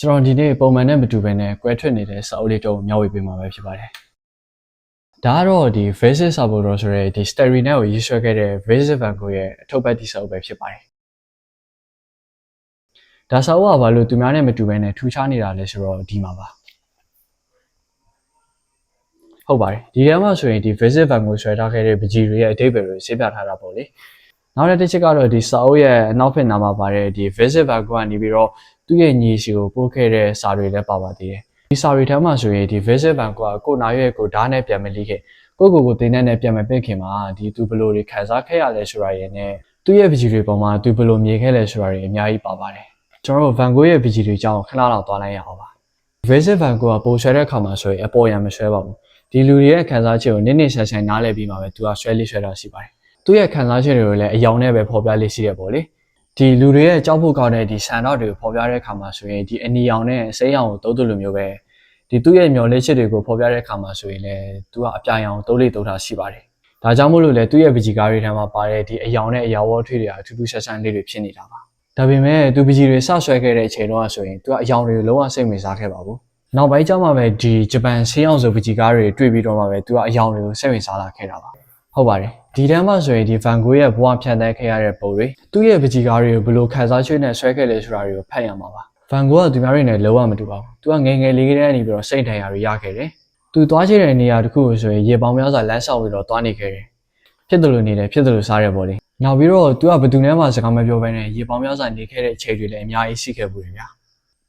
ကျွန်တော်ဒီနေ့ပုံမှန်နဲ့မတူဘဲနဲ့ကွဲထွက်နေတဲ့စာအုပ်လေးတော့မျှဝေပေးမှာပဲဖြစ်ပါတယ်ဒါကတော့ဒီ Visit Salvador ဆိုတဲ့ဒီ Starry Net ကိုရေးဆွဲခဲ့တဲ့ Visit Van Gogh ရဲ့အထုပ်ပတ်တိစာအုပ်ပဲဖြစ်ပါတယ်ဒါစာအုပ်ကဘာလို့သူများနဲ့မတူဘဲနဲ့ထူးခြားနေတာလဲဆိုတော့ဒီမှာပါဟုတ်ပါတယ်ဒီထဲမှာဆိုရင်ဒီ Visit Van Gogh ဆွဲထားခဲ့တဲ့ပကြီးတွေရဲ့အဓိပ္ပာယ်ကိုရှင်းပြထားတာပေါ့လေနောက်တစ်ချက်ကတော့ဒီစာအုပ်ရဲ့အနောက်ဘက်နားမှာပါတဲ့ဒီ Visit Van Gogh ကနေပြီးတော့ သူ့ရဲ့ညီစီကိုပို့ခဲ့တဲ့စာတွေလည်းပါပါသေးတယ်ဒီစာတွေထဲမှာဆိုရင်ဒီ Visit Van Gogh ကကိုနာရွက်ကိုဓာတ်နဲ့ပြန်မလိခဲ့ကိုကိုကိုတင်းနဲ့ပြန်မပင့်ခင်မှာဒီသူဘလို့တွေခံစားခဲ့ရလဲဆိုတာရယ်နဲ့သူ့ရဲ့ပကြီးတွေပေါ်မှာသူဘလို့မြင်ခဲ့လဲဆိုတာတွေအများကြီးပါပါတယ်ကျွန်တော်တို့ Van Gogh ရဲ့ပကြီးတွေအကြောင်းခဏလောက်သွားလိုက်ရအောင်ပါ Visit Van Gogh ကပိုဆွဲတဲ့အခါမှာဆိုရင်အပေါ်ရံမဆွဲပါဘူးဒီလူတွေရဲ့ခံစားချက်ကိုနည်းနည်းဆန်ဆန်နားလည်ပြီးမှပဲသူကဆွဲလေးဆွဲတာရှိပါတယ်သူ့ရဲ့ခံစားချက်တွေကိုလည်းအယောင်နဲ့ပဲဖော်ပြလေးရှိရပေါ့လေ ဒီလူတွေရဲ့ကြောက်ဖို့ကောင်းတဲ့ဒီဆန်တော့တွေကိုဖော်ပြတဲ့အခါမှာဆိုရင်ဒီအနီရောင်နဲ့စိမ်းရောင်ကိုတုံးတူလိုမျိုးပဲဒီသူ့ရဲ့မျော်လင့်ချက်တွေကိုဖော်ပြတဲ့အခါမှာဆိုရင်လည်းသူကအပြာရောင်တုံးလေးတုံးတာရှိပါတယ်ဒါကြောင့်မို့လို့လေသူ့ရဲ့ပကြီးကားတွေထဲမှာပါတဲ့ဒီအယောင်နဲ့အရာဝတ်ထွေးတွေအထူးထူးဆန်းဆန်းလေးတွေဖြစ်နေတာပါဒါပေမဲ့သူပကြီးတွေစဆွဲခဲ့တဲ့အချိန်တော့ဆိုရင်သူကအယောင်တွေကိုလုံးဝစိတ်ဝင်စားခဲ့ပါဘူးနောက်ပိုင်းကျမှပဲဒီဂျပန်ဆေးအောင်ဆိုပကြီးကားတွေတွေ့ပြီးတော့မှပဲသူကအယောင်တွေကိုစိတ်ဝင်စားလာခဲ့တာပါဟုတ်ပါတယ် ဒီတန်းမှာဆိုရင်ဒီဗန်ဂိုးရဲ့ဘဝဖြန့်တန်းခဲ့ရတဲ့ပုံတွေသူ့ရဲ့ပကြီးကားတွေကိုဘယ်လိုခန်းစားချွေးနဲ့ဆွဲခဲ့လဲဆိုတာတွေကိုဖတ်ရမှာပါဗန်ဂိုးကသူများတွေနဲ့လုံးဝမတူပါဘူးသူကငယ်ငယ်လေးကတည်းကနေပြီးတော့စိတ်ဒဏ်ရာတွေရခဲ့တယ်သူသွားချင်တဲ့နေရာတစ်ခုကိုဆိုရင်ရေပေါင်များစွာလမ်းလျှောက်ပြီးတော့သွားနေခဲ့တယ်ဖြစ်တယ်လို့နေတယ်ဖြစ်တယ်လို့စားရပေါ့လေနောက်ပြီးတော့သူကဘယ်သူနဲ့မှစကားမပြောဘဲနဲ့ရေပေါင်များစွာနေခဲ့တဲ့အချိန်တွေလည်းအများကြီးရှိခဲ့ဘူးတယ်ဗျာ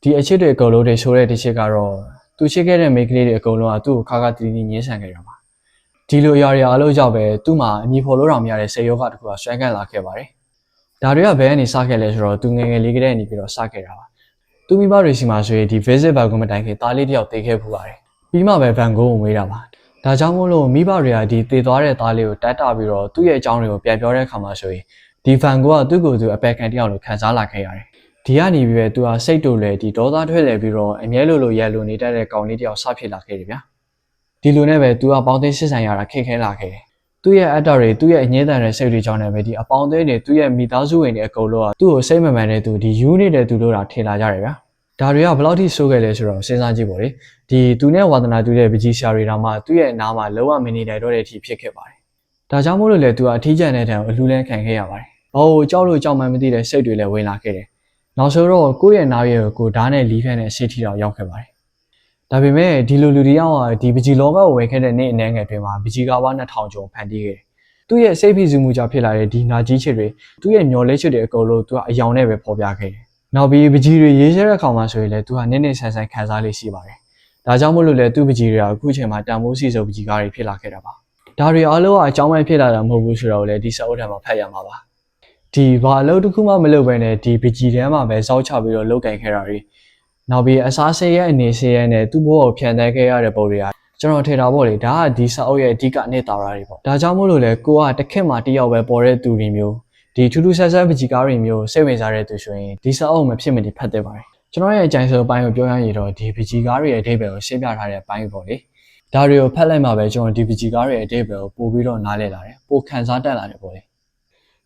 ဒီအချစ်တွေအကုန်လုံးတွေရှိုးတဲ့တစ်ချက်ကတော့သူချစ်ခဲ့တဲ့မိန်းကလေးတွေအကုန်လုံးကသူ့ကိုခါခါတီးတီးညှင်းဆန်ခဲ့ကြပါ ဒီလိုအရာတွေအားလုံးကြောင့်ပဲသူ့မှာအမည်ဖော်လို့တော့မရတဲ့စေယောဂတစ်ခုကဆွဲကန့်လာခဲ့ပါတယ်ဒါတွေကဘယ်ကနေစခဲ့လဲဆိုတော့သူငယ်ငယ်လေးကတည်းကနေပြီးတော့စခဲ့တာပါသူမိဘတွေစီမှာဆိုရင်ဒီ visit bag ကိုမတိုင်ခင်သားလေးတယောက်တေးခဲ့ဖူးပါတယ်ပြီးမှပဲ van gogh ကိုမွေးတာပါဒါကြောင့်မို့လို့မိဘတွေကဒီတည်သွားတဲ့သားလေးကိုတတ်တာပြီးတော့သူ့ရဲ့အကြောင်းတွေကိုပြန်ပြောတဲ့အခါမှာဆိုရင်ဒီ van gogh ကသူ့ကိုယ်သူအပယ်ခံတယောက်လိုခံစားလာခဲ့ရတယ်ဒီကနေပြီးပဲသူကစိတ်တူလဲဒီဒေါသထွက်လဲပြီးတော့အမြဲလိုလိုရဲလိုနေတတ်တဲ့ကောင်လေးတယောက်စဖြစ်လာခဲ့တယ်ဗျာ ဒီလိုနဲ့ပဲသူကပေါင်းသိစစ်ဆန်ရတာခက်ခဲလာခဲ့တယ်သူ့ရဲ့အတ္တတွေသူ့ရဲ့အငြင်းတန်တဲ့စိတ်တွေကြောင့်လည်းပဲဒီအပေါင်းအသင်းတွေသူ့ရဲ့မိသားစုဝင်တွေအကုန်လုံးကသူ့ကိုစိတ်မမှန်တဲ့သူဒီယူနေတဲ့သူတို့တာထင်လာကြတယ်ဗျာဒါတွေကဘယ်လောက်ထိဆိုးခဲ့လဲဆိုတော့စဉ်းစားကြည့်ပါလေဒီသူနဲ့ဝါသနာတူတဲ့ပကြီးရှာတွေတောင်မှသူ့ရဲ့အနားမှာလုံးဝမနေနိုင်တော့တဲ့အထိဖြစ်ခဲ့ပါတယ်ဒါကြောင့်မို့လို့လေသူကအထီးကျန်တဲ့တံကိုအလူလန်းခံခဲ့ရပါတယ်။ဘာလို့ကြောက်လို့ကြောက်မှန်းမသိတဲ့စိတ်တွေလည်းဝင်လာခဲ့တယ်။နောက်ဆိုတော့ကိုယ့်ရဲ့နားရဲ့ကိုဓာတ်နဲ့လီးဖျန်းနဲ့ရှေ့ထီတော့ရောက်ခဲ့ပါတယ်။ ဒါပေမဲ့ဒီလိုလူတွေရောဒီပကြီးလောကကိုဝယ်ခဲ့တဲ့နေ့အနေငယ်တွင်မှာပကြီးကားပါ2000ကျော်ဖန်တီးခဲ့တယ်။သူ့ရဲ့စိတ်ဖိစီးမှုကြောင့်ဖြစ်လာတဲ့ဒီနာကြီးချစ်တွေသူ့ရဲ့မျော်လင့်ချက်တွေအကုန်လုံးသူကအယောင်နဲ့ပဲပေါ်ပြခဲ့တယ်။နောက်ပြီးပကြီးတွေရေးရှဲတဲ့အခါမှာဆိုရင်လည်းသူကနည်းနည်းဆန်ဆန်ခံစားလေးရှိပါတယ်။ဒါကြောင့်မို့လို့လေသူ့ပကြီးတွေကအခုချိန်မှာတန်ဖိုးစီစုပ်ပကြီးကားတွေဖြစ်လာခဲ့တာပါ။ဒါတွေအားလုံးကအကြောင်းပဲဖြစ်လာတာမဟုတ်ဘူးဆိုတော့လေဒီစာအုပ်ထဲမှာဖတ်ရမှာပါဒီဘာအလုပ်တစ်ခုမှမလုပ်ဘဲနဲ့ဒီပကြီးထဲမှာပဲစောက်ချပြီးတော့လုပ်ကင်ခဲ့တာတွေ နောက်ပြီးအစားဆေးရဲ့အနေဆေးရဲ့နဲ့သူ့ဘဝကိုဖြန်သန်းခဲ့ရတဲ့ပုံတွေကကျွန်တော်ထင်တာပေါ့လေဒါကဒီစာအုပ်ရဲ့အဓိကနေတာရာတွေပေါ့ဒါကြောင့်မို့လို့လေကိုကတစ်ခက်မှတယောက်ပဲပေါ်တဲ့သူတွေမျိုးဒီထူးထူးဆန်းဆန်းပကြီးကားတွေမျိုးစိတ်ဝင်စားတဲ့သူဆိုရင်ဒီစာအုပ်မဖြစ်မနေဖတ်သင့်ပါတယ်ကျွန်တော်ရဲ့အကြိုင်ဆိုအပိုင်းကိုပြောရရင်တော့ဒီပကြီးကားတွေရဲ့အဓိပ္ပာယ်ကိုရှင်းပြထားတဲ့အပိုင်းပေါ့လေဒါတွေကိုဖတ်လိုက်မှပဲကျွန်တော်ဒီပကြီးကားတွေရဲ့အဓိပ္ပာယ်ကိုပို့ပြီးတော့နားလည်လာတယ်ပိုခံစားတတ်လာတယ်ပေါ့လေ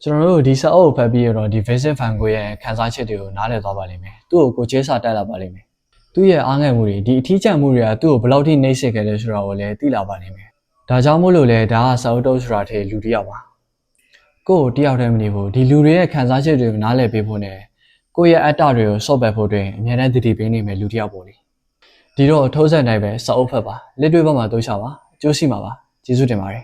ကျွန်တော်တို့ဒီစာအုပ်ကိုဖတ်ပြီးတော့ဒီ Vincent van Gogh ရဲ့ခံစားချက်တွေကိုနားလည်သွားပါလိမ့်မယ်သူ့ကိုကိုကျဲစာတက်လာပါလိမ့်မယ်သူ့ရဲ့အားငယ်မှုတွေဒီအထီးကျန်မှုတွေကသူ့ကိုဘယ်လောက်ထိနှိမ့်ဆက်ခဲ့လဲဆိုတာကိုလည်းသိလာပါလိမ့်မယ်ဒါကြောင့်မို့လို့လေဒါကစာအုပ်တုပ်ဆိုတာထဲလူတစ်ယောက်ပါကိုယ့်ကိုတယောက်တည်းမနေဘူးဒီလူတွေရဲ့ခံစားချက်တွေကိုနားလည်ပေးဖို့နဲ့ကိုယ့်ရဲ့အတ္တတွေကိုစော့ပယ်ဖို့တွင်အများနဲ့တည်တည်ပေးနေမယ်လူတစ်ယောက်ပေါ့လေဒီတော့ထိုးဆက်နိုင်ပဲစာအုပ်ဖတ်ပါလက်တွေ့ဘက်မှာတိုးချပါကျိုးရှိမှာပါကျေးဇူးတင်ပါတယ်